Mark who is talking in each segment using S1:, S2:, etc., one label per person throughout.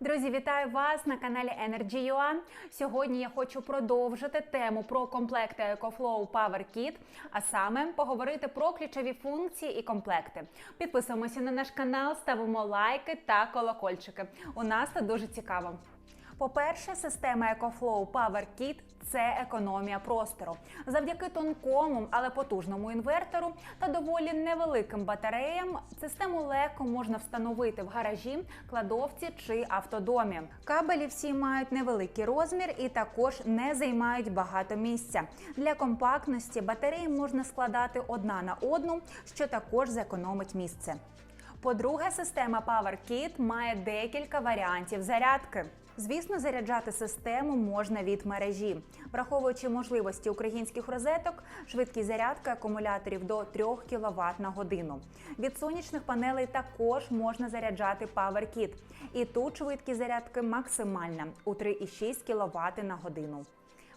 S1: Друзі, вітаю вас на каналі Energy.ua. Сьогодні я хочу продовжити тему про комплекти EcoFlow Power а саме поговорити про ключові функції і комплекти. Підписуємося на наш канал, ставимо лайки та колокольчики. У нас це дуже цікаво. По-перше, система EcoFlow Power Kit – це економія простору. Завдяки тонкому, але потужному інвертору та доволі невеликим батареям систему легко можна встановити в гаражі, кладовці чи автодомі. Кабелі всі мають невеликий розмір і також не займають багато місця. Для компактності батареї можна складати одна на одну, що також зекономить місце. По-друге, система PowerKit має декілька варіантів зарядки. Звісно, заряджати систему можна від мережі, враховуючи можливості українських розеток, швидкість зарядки акумуляторів до 3 кВт на годину. Від сонячних панелей також можна заряджати PowerKit. І тут швидкість зарядки максимальна у 3,6 кВт на годину.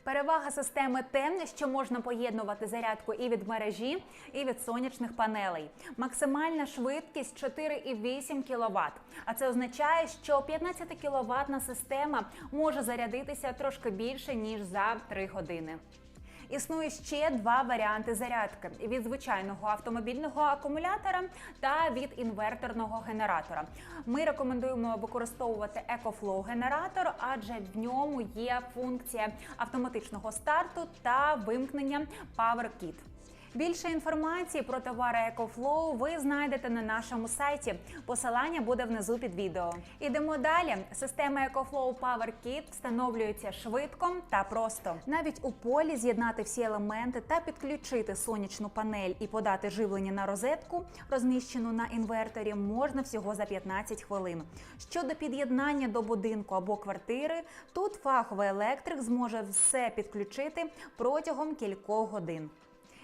S1: Перевага системи те, що можна поєднувати зарядку і від мережі, і від сонячних панелей. Максимальна швидкість 4,8 кВт. А це означає, що 15 кВт система може зарядитися трошки більше ніж за 3 години. Існує ще два варіанти зарядки: від звичайного автомобільного акумулятора та від інверторного генератора. Ми рекомендуємо використовувати EcoFlow генератор, адже в ньому є функція автоматичного старту та вимкнення PowerKit. Більше інформації про товари EcoFlow ви знайдете на нашому сайті. Посилання буде внизу під відео. Ідемо далі. Система EcoFlow Power встановлюється швидко та просто. Навіть у полі з'єднати всі елементи та підключити сонячну панель і подати живлення на розетку, розміщену на інверторі, можна всього за 15 хвилин. Щодо під'єднання до будинку або квартири, тут фаховий електрик зможе все підключити протягом кількох годин.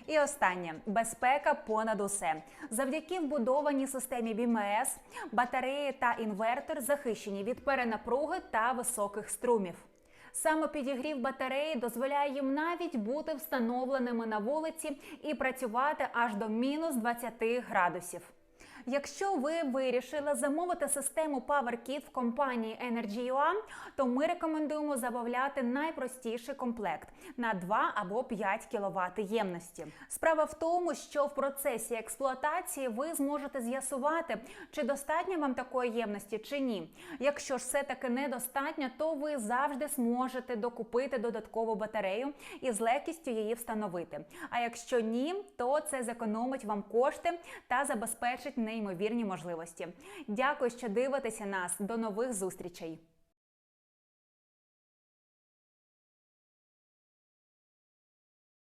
S1: І останнє безпека понад усе. Завдяки вбудованій системі БІМС батареї та інвертор захищені від перенапруги та високих струмів. Саме підігрів батареї дозволяє їм навіть бути встановленими на вулиці і працювати аж до мінус 20 градусів. Якщо ви вирішили замовити систему PowerKit в компанії Energy.ua, то ми рекомендуємо замовляти найпростіший комплект на 2 або 5 кВт ємності. Справа в тому, що в процесі експлуатації ви зможете з'ясувати, чи достатньо вам такої ємності чи ні. Якщо ж все таки недостатньо, то ви завжди зможете докупити додаткову батарею і з легкістю її встановити. А якщо ні, то це зекономить вам кошти та забезпечить неймовірні можливості. Дякую, що дивитеся нас. До нових зустрічей.